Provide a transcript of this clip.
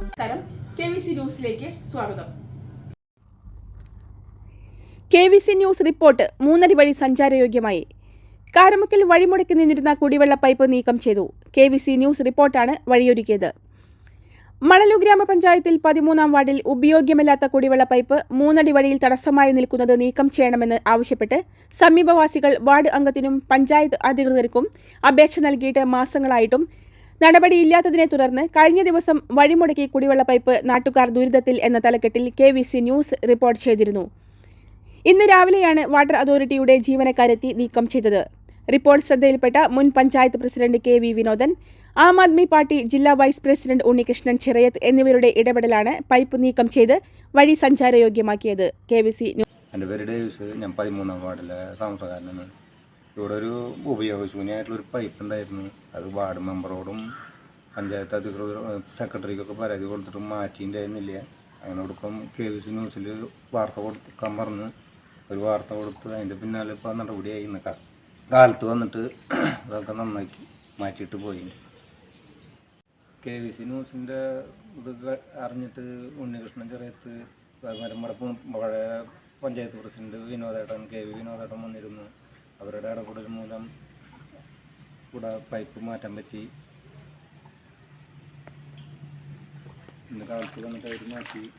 നമസ്കാരം. K V C ന്യൂസിലേക്ക് സ്വാഗതം. K V C news report മൂന്നടി വഴി സഞ്ചാരയോഗ്യമായി. കാരമുക്കിൽ വഴിമുടക്കി നിന്നിരുന്ന കുടിവെള്ള പൈപ്പ് നീക്കം ചെയ്തു. കെ വി സി ന്യൂസ് റിപ്പോർട്ടാണ് വഴിയൊരുക്കിയത്. മണലു ഗ്രാമപഞ്ചായത്തിൽ പതിമൂന്നാം വാർഡിൽ ഉപയോഗ്യമല്ലാത്ത കുടിവെള്ള പൈപ്പ് മൂന്നടി വഴിയിൽ തടസ്സമായി നിൽക്കുന്നത് നീക്കം ചെയ്യണമെന്ന് ആവശ്യപ്പെട്ട് സമീപവാസികൾ വാർഡ് അംഗത്തിനും പഞ്ചായത്ത് അധികൃതർക്കും അപേക്ഷ നൽകിയിട്ട് മാസങ്ങളായിട്ടും നടപടിയില്ലാത്തതിനെ തുടർന്ന് കഴിഞ്ഞ ദിവസം വഴിമുടക്കി കുടിവെള്ള പൈപ്പ് നാട്ടുകാർ ദുരിതത്തിൽ എന്ന തലക്കെട്ടിൽ കെ ന്യൂസ് റിപ്പോർട്ട് ചെയ്തിരുന്നു. ഇന്ന് രാവിലെയാണ് വാട്ടർ അതോറിറ്റിയുടെ ജീവനക്കാരെത്തി നീക്കം ചെയ്തത്. റിപ്പോർട്ട് ശ്രദ്ധയിൽപ്പെട്ട മുൻ panchayat president K Vinodan Aam Aadmi party ജില്ലാ വൈസ് പ്രസിഡന്റ് ഉണ്ണികൃഷ്ണൻ ചിറയത്ത് എന്നിവരുടെ ഇടപെടലാണ് പൈപ്പ് നീക്കം ചെയ്ത് വഴി സഞ്ചാരയോഗ്യമാക്കിയത്. കെ വി സി എന്റെ പേര് ഡേവിസ്. ഞാൻ പതിമൂന്നാം വാർഡിലെ താമസക്കാരനാണ്. ഇവിടെ ഒരു ഉപയോഗശൂന്യമായിട്ടുള്ള ഒരു പൈപ്പ് ഉണ്ടായിരുന്നു. അത് വാർഡ് മെമ്പറോടും പഞ്ചായത്ത് അധികൃതർ സെക്രട്ടറിക്കൊക്കെ പരാതി കൊടുത്തിട്ടും മാറ്റിയിട്ടുണ്ടായിരുന്നില്ല. അങ്ങനെ കൊടുക്കും കെ വി സി ന്യൂസിൽ വാർത്ത കൊടുക്കാൻ പറഞ്ഞ്. ഒരു വാർത്ത കൊടുത്ത് അതിന്റെ പിന്നാലെ ഇപ്പോൾ നടപടിയായി. നിൽക്കാം കാലത്ത് വന്നിട്ട് അതൊക്കെ നന്നാക്കി മാറ്റിയിട്ട് പോയി കെ വി സി ന്യൂസിന്റെ ഇത് അറിഞ്ഞിട്ട് ഉണ്ണികൃഷ്ണൻ ചെറിയത്ത് പു- പഴയ പഞ്ചായത്ത് പ്രസിഡന്റ് വിനോദേട്ടൻ കെ വി വിനോദേട്ടൻ വന്നിരുന്നു. അവരുടെ ഇടപെടൽ മൂലം ഇവിടെ പൈപ്പ് മാറ്റാൻ പറ്റി. ഇന്ന് കാലത്ത് വന്നിട്ട് അവർ മാറ്റി.